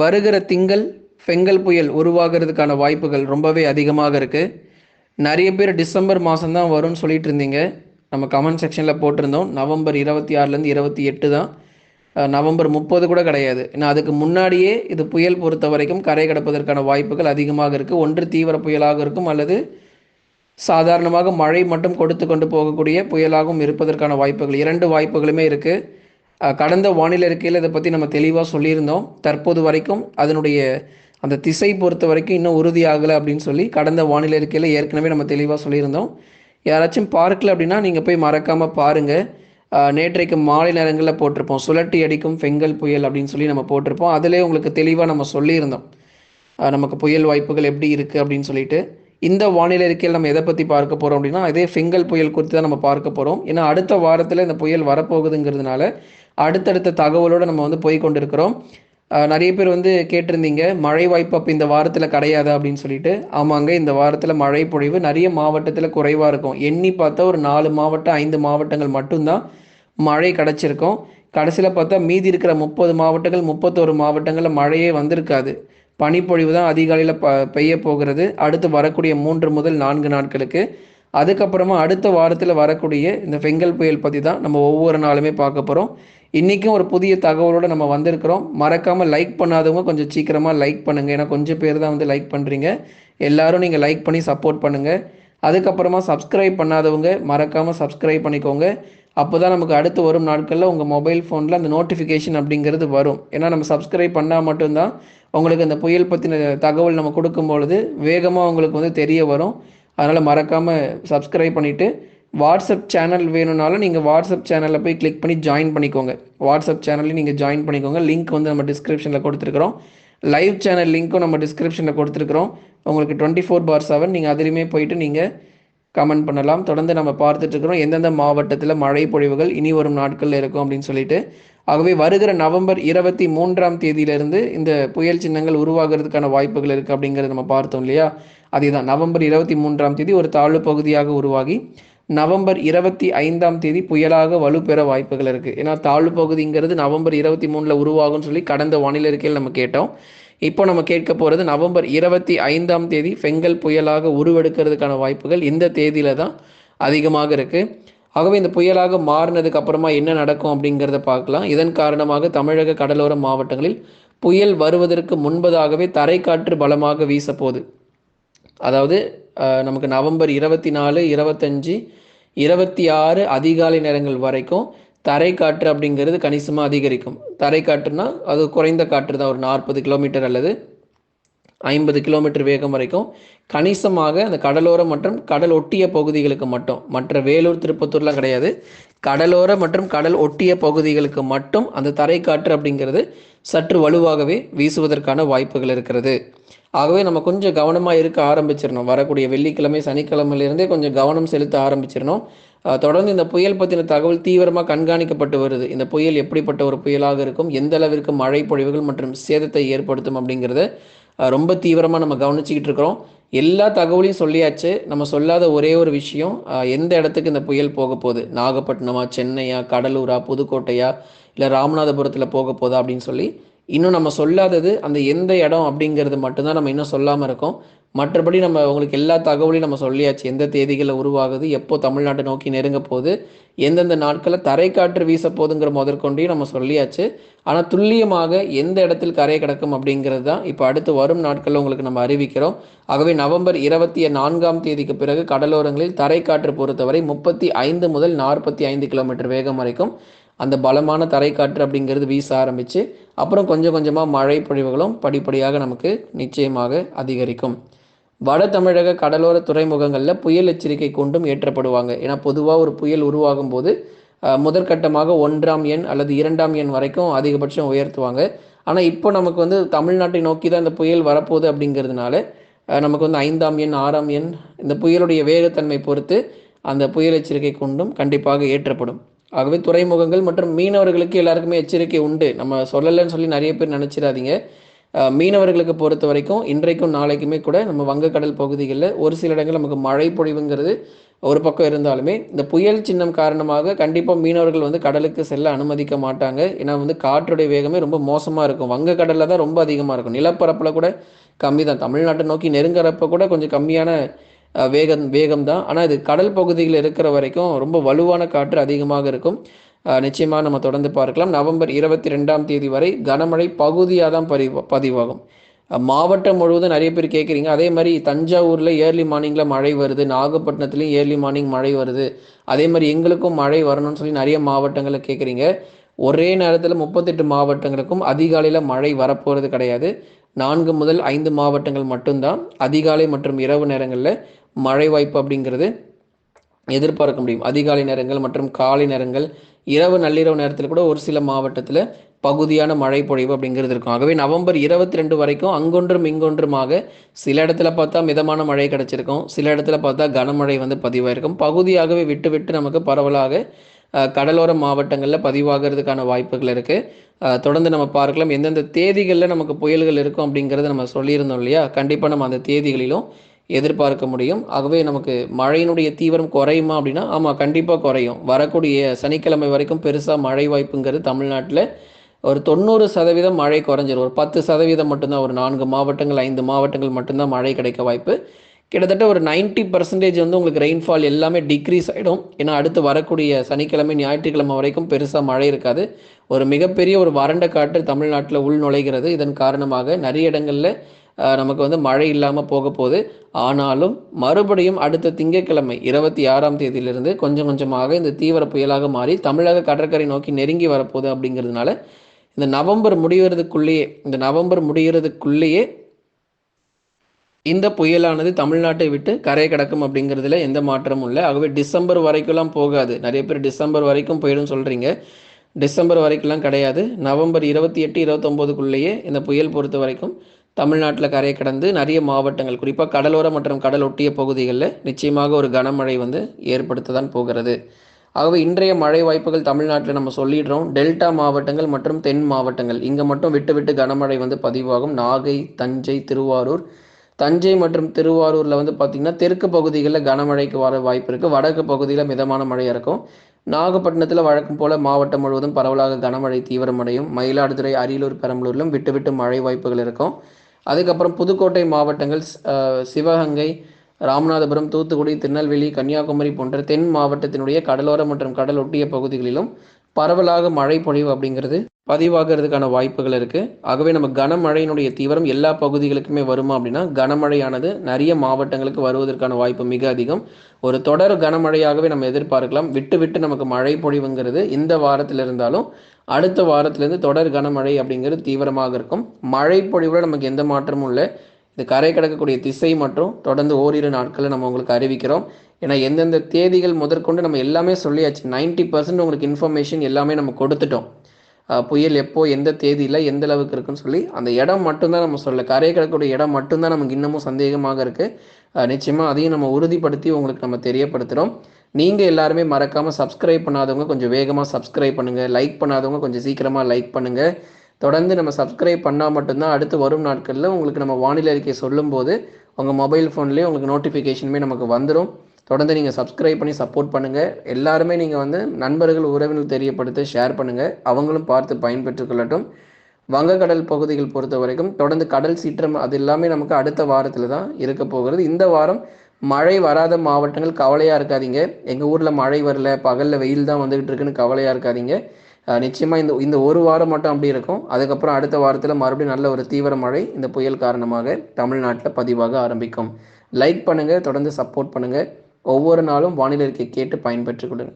வருகிற திங்கள் பெங்கல் புயல் உருவாகிறதுக்கான வாய்ப்புகள் ரொம்பவே அதிகமாக இருக்குது நிறைய பேர் டிசம்பர் மாதம்தான் வரும்னு சொல்லிட்டு இருந்தீங்க. நம்ம கமெண்ட் செக்ஷனில் போட்டிருந்தோம். நவம்பர் இருபத்தி ஆறுலேருந்து இருபத்தி எட்டு தான். நவம்பர் முப்பது கூட கிடையாது. ஏன்னா அதுக்கு முன்னாடியே இது புயல் பொறுத்த வரைக்கும் கரை கடப்பதற்கான வாய்ப்புகள் அதிகமாக இருக்குது ஒன்று தீவிர புயலாக இருக்கும் அல்லது சாதாரணமாக மழை மட்டும் கொடுத்து கொண்டு போகக்கூடிய புயலாகவும் இருப்பதற்கான வாய்ப்புகள் இரண்டு வாய்ப்புகளுமே இருக்குது கடந்த வானிலை இருக்கையில் இதை பற்றி நம்ம தெளிவாக சொல்லியிருந்தோம். தற்போது வரைக்கும் அதனுடைய அந்த திசை பொறுத்த வரைக்கும் இன்னும் உறுதியாகலை அப்படின்னு சொல்லி கடந்த வானிலை இருக்கையில் ஏற்கனவே நம்ம தெளிவாக சொல்லியிருந்தோம். யாராச்சும் பார்க்கல அப்படின்னா நீங்கள் போய் மறக்காமல் பாருங்கள் நேற்றைக்கு மாலை நேரங்களில் போட்டிருப்போம். சுழட்டி அடிக்கும் பெங்கல் புயல் அப்படின்னு சொல்லி நம்ம போட்டிருப்போம். அதிலே உங்களுக்கு தெளிவாக நம்ம சொல்லியிருந்தோம். நமக்கு புயல் வாய்ப்புகள் எப்படி இருக்குது அப்படின்னு சொல்லிட்டு. இந்த வானிலை இருக்கையில் நம்ம எதை பற்றி பார்க்க போகிறோம் அப்படின்னா இதே ஃபெங்கல் புயல் குறித்து தான் நம்ம பார்க்க போகிறோம் ஏன்னா அடுத்த வாரத்தில் இந்த புயல் வரப்போகுதுங்கிறதுனால அடுத்தடுத்த தகவலோடு நம்ம வந்து போய் கொண்டிருக்கிறோம். நிறைய பேர் வந்து கேட்டிருந்தீங்க மழை வாய்ப்பு அப்போ இந்த வாரத்தில் கிடையாது அப்படின்னு சொல்லிட்டு. ஆமாங்க இந்த வாரத்தில் மழை பொழிவு நிறைய மாவட்டத்தில் குறைவாக இருக்கும். எண்ணி பார்த்தா ஒரு நாலு மாவட்டம் ஐந்து மாவட்டங்கள் மட்டும்தான் மழை கிடச்சிருக்கும். கடைசியில் பார்த்தா மீதி இருக்கிற முப்பது மாவட்டங்கள் முப்பத்தோரு மாவட்டங்களில் மழையே வந்திருக்காது. பனிப்பொழிவு தான் அதிகாலையில் ப பெய்ய போகிறது. அடுத்து வரக்கூடிய மூன்று முதல் நான்கு நாட்களுக்கு அதுக்கப்புறமா அடுத்த வாரத்தில் வரக்கூடிய இந்த பெங்கல் புயல் பற்றி தான் நம்ம ஒவ்வொரு நாளுமே பார்க்க போகிறோம் இன்றைக்கும் ஒரு புதிய தகவலோடு நம்ம வந்திருக்கிறோம். மறக்காமல் லைக் பண்ணாதவங்க கொஞ்சம் சீக்கிரமாக லைக் பண்ணுங்கள் ஏன்னா கொஞ்சம் பேர் தான் வந்து லைக் பண்ணுறீங்க எல்லாரும் நீங்கள் லைக் பண்ணி சப்போர்ட் பண்ணுங்கள் அதுக்கப்புறமா சப்ஸ்கிரைப் பண்ணாதவங்க மறக்காமல் சப்ஸ்கிரைப் பண்ணிக்கோங்க. அப்போ தான் நமக்கு அடுத்து வரும் நாட்களில் உங்கள் மொபைல் ஃபோனில் அந்த நோட்டிஃபிகேஷன் அப்படிங்கிறது வரும். ஏன்னா நம்ம சப்ஸ்கிரைப் பண்ணால் மட்டும்தான் உங்களுக்கு அந்த புயல் பற்றின தகவல் நம்ம கொடுக்கும் பொழுது வேகமாக உங்களுக்கு வந்து தெரிய வரும். அதனால் மறக்காமல் சப்ஸ்கிரைப் பண்ணிவிட்டு வாட்ஸ்அப் சேனல் வேணும்னாலும் நீங்கள் வாட்ஸ்அப் சேனலில் போய் கிளிக் பண்ணி ஜாயின் பண்ணிக்கோங்க. வாட்ஸ்அப் சேனல்லையும் நீங்கள் ஜாயின் பண்ணிக்கோங்க. லிங்க் வந்து நம்ம டிஸ்கிரிப்ஷனில் கொடுத்துருக்குறோம். லைவ் சேனல் லிங்க்கும் நம்ம டிஸ்கிரிப்ஷனில் கொடுத்துருக்குறோம். உங்களுக்கு டுவெண்ட்டி ஃபோர் பார் செவன் நீங்கள் அதிலையுமே போயிட்டு நீங்கள் கமெண்ட் பண்ணலாம். தொடர்ந்து நம்ம பார்த்துட்ருக்குறோம் எந்தெந்த மாவட்டத்தில் மழை பொழிவுகள் இனி வரும் நாட்களில் இருக்கும் அப்படின்னு சொல்லிட்டு. ஆகவே வருகிற நவம்பர் இருபத்தி மூன்றாம் தேதியிலிருந்து இந்த புயல் சின்னங்கள் உருவாகிறதுக்கான வாய்ப்புகள் இருக்குது அப்படிங்கிறத நம்ம பார்த்தோம் இல்லையா? அதேதான் நவம்பர் இருபத்தி மூன்றாம் தேதி ஒரு தாழ்வு பகுதியாக உருவாகி நவம்பர் இருபத்தி ஐந்தாம் தேதி புயலாக வலுப்பெற வாய்ப்புகள் இருக்குது ஏன்னா தாழ்வு பகுதிங்கிறது நவம்பர் இருபத்தி மூணில் உருவாகும்னு சொல்லி கடந்த வானிலை இருக்கையில் நம்ம கேட்டோம். இப்போ நம்ம கேட்க போகிறது நவம்பர் இருபத்தி ஐந்தாம் தேதி ஃபெங்கல் புயலாக உருவெடுக்கிறதுக்கான வாய்ப்புகள் இந்த தேதியில தான் அதிகமாக இருக்குது ஆகவே இந்த புயலாக மாறினதுக்கு அப்புறமா என்ன நடக்கும் அப்படிங்கிறத பார்க்கலாம். இதன் காரணமாக தமிழக கடலோர மாவட்டங்களில் புயல் வருவதற்கு முன்பதாகவே தரைக்காற்று பலமாக வீசப்போகுது. அதாவது நமக்கு நவம்பர் இருபத்தி நாலு இருபத்தஞ்சி இருபத்தி ஆறு அதிகாலை நேரங்கள் வரைக்கும் தரைக்காற்று அப்படிங்கிறது கணிசமாக அதிகரிக்கும். தரைக்காற்றுனா அது குறைந்த காற்று தான் ஒரு நாற்பது கிலோமீட்டர் அல்லது ஐம்பது கிலோமீட்டர் வேகம் வரைக்கும். கணிசமாக அந்த கடலோரம் மற்றும் கடல் ஒட்டிய பகுதிகளுக்கு மட்டும். மற்ற வேலூர் திருப்பத்தூர்லாம் கிடையாது. கடலோர மற்றும் கடல் ஒட்டிய பகுதிகளுக்கு மட்டும் அந்த தரைக்காற்று அப்படிங்கிறது சற்று வலுவாகவே வீசுவதற்கான வாய்ப்புகள் இருக்கிறது. ஆகவே நம்ம கொஞ்சம் கவனமாக இருக்க ஆரம்பிச்சிடணும். வரக்கூடிய வெள்ளிக்கிழமை சனிக்கிழமையிலிருந்தே கொஞ்சம் கவனம் செலுத்த ஆரம்பிச்சிடணும். தொடர்ந்து இந்த புயல் பற்றின தகவல் தீவிரமாக கண்காணிக்கப்பட்டு வருது. இந்த புயல் எப்படிப்பட்ட ஒரு புயலாக இருக்கும்? எந்த அளவிற்கு மழை பொழிவுகள் மற்றும் சேதத்தை ஏற்படுத்தும் அப்படிங்கிறத ரொம்ப தீவிரமாக நம்ம கவனிச்சுக்கிட்டு இருக்கிறோம். எல்லா தகவலையும் சொல்லியாச்சு. நம்ம சொல்லாத ஒரே ஒரு விஷயம் எந்த இடத்துக்கு இந்த புயல் போக போகுது? நாகப்பட்டினமா சென்னையா கடலூரா புதுக்கோட்டையா? இல்லை ராமநாதபுரத்தில் போக போதா அப்படின்னு சொல்லி இன்னும் நம்ம சொல்லாதது அந்த எந்த இடம் அப்படிங்கிறது மட்டும்தான் நம்ம இன்னும் சொல்லாமல் இருக்கோம். மற்றபடி நம்ம உங்களுக்கு எல்லா தகவலையும் நம்ம சொல்லியாச்சு. எந்த தேதிகளில் உருவாகுது எப்போ தமிழ்நாட்டை நோக்கி நெருங்க போகுது எந்தெந்த நாட்களில் தரைக்காற்று வீச போகுதுங்கிற முதற்கொண்டையும் நம்ம சொல்லியாச்சு. ஆனால் துல்லியமாக எந்த இடத்தில் கரை கிடக்கும் அப்படிங்கிறது தான் இப்போ அடுத்து வரும் நாட்களில் உங்களுக்கு நம்ம அறிவிக்கிறோம். ஆகவே நவம்பர் இருபத்தி நான்காம் தேதிக்கு பிறகு கடலோரங்களில் தரைக்காற்று பொறுத்தவரை முப்பத்தி ஐந்து முதல் நாற்பத்தி ஐந்து கிலோமீட்டர் வேகம் வரைக்கும் அந்த பலமான தரைக்காற்று அப்படிங்கிறது வீச ஆரம்பித்து அப்புறம் கொஞ்சம் கொஞ்சமாக மழை பொழிவுகளும் படிப்படியாக நமக்கு நிச்சயமாக அதிகரிக்கும். வட தமிழக கடலோர துறைமுகங்களில் புயல் எச்சரிக்கை கொண்டும் ஏற்றப்படுவாங்க. ஏன்னா பொதுவாக ஒரு புயல் உருவாகும் போது முதற்கட்டமாக ஒன்றாம் எண் அல்லது இரண்டாம் எண் வரைக்கும் அதிகபட்சம் உயர்த்துவாங்க. ஆனால் இப்போ நமக்கு வந்து தமிழ்நாட்டை நோக்கி தான் இந்த புயல் வரப்போகுது அப்படிங்கிறதுனால நமக்கு வந்து ஐந்தாம் எண் ஆறாம் எண் இந்த புயலுடைய வேகத்தன்மை பொறுத்து அந்த புயல் எச்சரிக்கை கொண்டும் கண்டிப்பாக ஏற்றப்படும். ஆகவே துறைமுகங்கள் மற்றும் மீனவர்களுக்கு எல்லாருக்குமே எச்சரிக்கை உண்டு. நம்ம சொல்லலைன்னு சொல்லி நிறைய பேர் நினச்சிடாதீங்க. மீனவர்களுக்கு பொறுத்த வரைக்கும் இன்றைக்கும் நாளைக்குமே கூட நம்ம வங்கக்கடல் பகுதிகளில் ஒரு சில இடங்கள் நமக்கு மழை பொழிவுங்கிறது ஒரு பக்கம் இருந்தாலுமே இந்த புயல் சின்னம் காரணமாக கண்டிப்பாக மீனவர்கள் வந்து கடலுக்கு செல்ல அனுமதிக்க மாட்டாங்க. ஏன்னா வந்து காற்றுடைய வேகமே ரொம்ப மோசமாக இருக்கும். வங்கக்கடலில் தான் ரொம்ப அதிகமாக இருக்கும். நிலப்பரப்பில் கூட கம்மி தான் தமிழ்நாட்டை நோக்கி நெருங்குறப்ப கூட கொஞ்சம் கம்மியான வேகம் வேகம் தான் ஆனால் இது கடல் பகுதியில் இருக்கிற வரைக்கும் ரொம்ப வலுவான காற்று அதிகமாக இருக்கும். நிச்சயமாக நம்ம தொடர்ந்து பார்க்கலாம். நவம்பர் இருபத்தி ரெண்டாம் தேதி வரை கனமழை பகுதியாக தான் பதிவு பதிவாகும். மாவட்டம் முழுவதும் நிறைய பேர் கேட்குறீங்க அதே மாதிரி தஞ்சாவூரில் ஏர்லி மார்னிங்கில் மழை வருது. நாகப்பட்டினத்துலேயும் ஏர்லி மார்னிங் மழை வருது. அதே மாதிரி எங்களுக்கும் மழை வரணும்னு சொல்லி நிறைய மாவட்டங்களில் கேட்குறீங்க ஒரே நேரத்தில் முப்பத்தெட்டு மாவட்டங்களுக்கும் அதிகாலையில் மழை வரப்போகிறது கிடையாது. நான்கு முதல் ஐந்து மாவட்டங்கள் மட்டும்தான். அதிகாலை மற்றும் இரவு நேரங்களில் மழை வாய்ப்பு அப்படிங்கிறது எதிர்பார்க்க முடியும். அதிகாலை நேரங்கள் மற்றும் காலை நேரங்கள் இரவு நள்ளிரவு நேரத்தில் கூட ஒரு சில மாவட்டத்தில் பகுதியான மழை பொழிவு அப்படிங்கிறது இருக்கும். ஆகவே நவம்பர் இருபத்தி ரெண்டு வரைக்கும் அங்கொன்றும் இங்கொன்றுமாக சில இடத்துல பார்த்தா மிதமான மழை கிடச்சிருக்கும். சில இடத்துல பார்த்தா கனமழை வந்து பதிவாயிருக்கும். பகுதியாகவே விட்டு விட்டு நமக்கு பரவலாக கடலோர மாவட்டங்களில் பதிவாகிறதுக்கான வாய்ப்புகள் இருக்குது தொடர்ந்து நம்ம பார்க்கலாம். எந்தெந்த தேதிகளில் நமக்கு புயல்கள் இருக்கும் அப்படிங்கிறத நம்ம சொல்லியிருந்தோம் இல்லையா? கண்டிப்பாக நம்ம அந்த தேதிகளிலும் எதிர்பார்க்க முடியும். ஆகவே நமக்கு மழையினுடைய தீவிரம் குறையுமா அப்படின்னா ஆமாம் கண்டிப்பாக குறையும். வரக்கூடிய சனிக்கிழமை வரைக்கும் பெருசாக மழை வாய்ப்புங்கிறது தமிழ்நாட்டில் ஒரு தொண்ணூறு சதவீதம் மழை குறைஞ்சிரும். ஒரு பத்து சதவீதம் மட்டும்தான் ஒரு நான்கு மாவட்டங்கள் ஐந்து மாவட்டங்கள் மட்டும்தான் மழை கிடைக்க வாய்ப்பு. கிட்டத்தட்ட ஒரு 90% பர்சன்டேஜ் வந்து உங்களுக்கு ரெயின்ஃபால் எல்லாமே டிக்ரீஸ் ஆகிடும் ஏன்னா அடுத்து வரக்கூடிய சனிக்கிழமை ஞாயிற்றுக்கிழமை வரைக்கும் பெருசாக மழை இருக்காது. ஒரு மிகப்பெரிய ஒரு வறண்ட காற்று தமிழ்நாட்டில் உள் நுழைகிறது இதன் காரணமாக நிறைய இடங்களில் நமக்கு வந்து மழை இல்லாமல் போக போகுது. ஆனாலும் மறுபடியும் அடுத்த திங்கட்கிழமை இருபத்தி ஆறாம் தேதியிலிருந்து கொஞ்சம் கொஞ்சமாக இந்த தீவிர புயலாக மாறி தமிழக கடற்கரை நோக்கி நெருங்கி வரப்போகுது அப்படிங்கிறதுனால இந்த நவம்பர் முடிகிறதுக்குள்ளேயே இந்த நவம்பர் முடிகிறதுக்குள்ளேயே இந்த புயலானது தமிழ்நாட்டை விட்டு கரையை கடக்கும் அப்படிங்கிறதுல எந்த மாற்றமும் இல்லை. ஆகவே டிசம்பர் வரைக்கும்லாம் போகாது. நிறைய பேர் டிசம்பர் வரைக்கும் போயிடும் சொல்கிறீங்க டிசம்பர் வரைக்கும்லாம் கிடையாது. நவம்பர் இருபத்தி எட்டு இருபத்தொம்போதுக்குள்ளேயே இந்த புயல் பொறுத்த வரைக்கும் தமிழ்நாட்டில் கரையை கடந்து நிறைய மாவட்டங்கள் குறிப்பாக கடலோர மற்றும் கடல் ஒட்டிய பகுதிகளில் நிச்சயமாக ஒரு கனமழை வந்து ஏற்படுத்த தான் போகிறது. ஆகவே இன்றைய மழை வாய்ப்புகள் தமிழ்நாட்டில் நம்ம சொல்லிடுறோம். டெல்டா மாவட்டங்கள் மற்றும் தென் மாவட்டங்கள். இங்கே மட்டும் விட்டு விட்டு கனமழை வந்து பதிவாகும். நாகை தஞ்சை திருவாரூர். தஞ்சை மற்றும் திருவாரூரில் வந்து பார்த்திங்கன்னா தெற்கு பகுதிகளில் கனமழைக்கு வர வாய்ப்பு இருக்குது வடக்கு பகுதியில் மிதமான மழை இருக்கும். நாகப்பட்டினத்தில் வழக்கம் போல் மாவட்டம் முழுவதும் பரவலாக கனமழை தீவிரமடையும். மயிலாடுதுறை அரியலூர் பெரம்பலூரிலும் விட்டு விட்டு மழை வாய்ப்புகள் இருக்கும். அதுக்கப்புறம் புதுக்கோட்டை மாவட்டங்கள் சிவகங்கை ராமநாதபுரம் தூத்துக்குடி திருநெல்வேலி கன்னியாகுமரி போன்ற தென் மாவட்டத்தினுடைய கடலோர மற்றும் கடல் ஒட்டிய பகுதிகளிலும் பரவலாக மழை பொழிவு அப்படிங்கிறது பதிவாகிறதுக்கான வாய்ப்புகள் இருக்குது ஆகவே நம்ம கனமழையினுடைய தீவிரம் எல்லா பகுதிகளுக்குமே வருமா அப்படின்னா கனமழையானது நிறைய மாவட்டங்களுக்கு வருவதற்கான வாய்ப்பு மிக அதிகம். ஒரு தொடர் கனமழையாகவே நம்ம எதிர்பார்க்கலாம். விட்டு விட்டு நமக்கு மழை பொழிவுங்கிறது இந்த வாரத்தில் இருந்தாலும் அடுத்த வாரத்துலேருந்து தொடர் கனமழை அப்படிங்கிறது தீவிரமாக இருக்கும். மழை பொழிவில் நமக்கு எந்த மாற்றமும் இல்லை. இது கரை கடக்கக்கூடிய திசை மற்றும் தொடர்ந்து ஓரிரு நாட்களில் நம்ம உங்களுக்கு அறிவிக்கிறோம். ஏன்னா எந்தெந்த தேதிகள் முதற்கொண்டு நம்ம எல்லாமே சொல்லியாச்சு. 90% பர்சன்ட் உங்களுக்கு இன்ஃபர்மேஷன் எல்லாமே நம்ம கொடுத்துட்டோம். புயல் எப்போ எந்த தேதியில் எந்த அளவுக்கு இருக்குன்னு சொல்லி அந்த இடம் மட்டும்தான் நம்ம சொல்ல கரை கடக்கக்கூடிய இடம் மட்டும்தான் நமக்கு இன்னமும் சந்தேகமாக இருக்குது நிச்சயமாக அதையும் நம்ம உறுதிப்படுத்தி உங்களுக்கு நம்ம தெரியப்படுத்துகிறோம் நீங்கள் எல்லாருமே மறக்காமல் சப்ஸ்கிரைப் பண்ணாதவங்க கொஞ்சம் வேகமாக சப்ஸ்கிரைப் பண்ணுங்கள் லைக் பண்ணாதவங்க கொஞ்சம் சீக்கிரமாக லைக் பண்ணுங்கள் தொடர்ந்து நம்ம சப்ஸ்கிரைப் பண்ணால் மட்டும்தான் அடுத்து வரும் நாட்களில் உங்களுக்கு நம்ம வானிலை அறிக்கை சொல்லும்போது உங்கள் மொபைல் ஃபோன்லேயே உங்களுக்கு நோட்டிஃபிகேஷனுமே நமக்கு வந்துடும் தொடர்ந்து நீங்கள் சப்ஸ்கிரைப் பண்ணி சப்போர்ட் பண்ணுங்கள் எல்லாருமே நீங்கள் வந்து நண்பர்கள் உறவினர் தெரியப்படுத்த ஷேர் பண்ணுங்கள் அவங்களும் பார்த்து பயன்பெற்றுக்கொள்ளட்டும். வங்கக்கடல் பகுதிகள் பொறுத்த வரைக்கும் தொடர்ந்து கடல் சீற்றம் அது எல்லாமே நமக்கு அடுத்த வாரத்தில் தான் இருக்க போகிறது. இந்த வாரம் மழை வராத மாவட்டங்கள் கவலையாக இருக்காதீங்க. எங்கள் ஊரில் மழை வரல பகலில் வெயில் தான் வந்துகிட்டு இருக்குன்னு கவலையாக இருக்காதீங்க. நிச்சயமாக இந்த இந்த ஒரு வாரம் மட்டும் அப்படி இருக்கும். அதுக்கப்புறம் அடுத்த வாரத்தில் மறுபடியும் நல்ல ஒரு தீவிர மழை இந்த புயல் காரணமாக தமிழ்நாட்டில் பதிவாக ஆரம்பிக்கும். லைக் பண்ணுங்கள் தொடர்ந்து சப்போர்ட் பண்ணுங்கள் ஒவ்வொரு நாளும் வானிலை இருக்கை கேட்டு பயன்பெற்றுக் கொடுங்க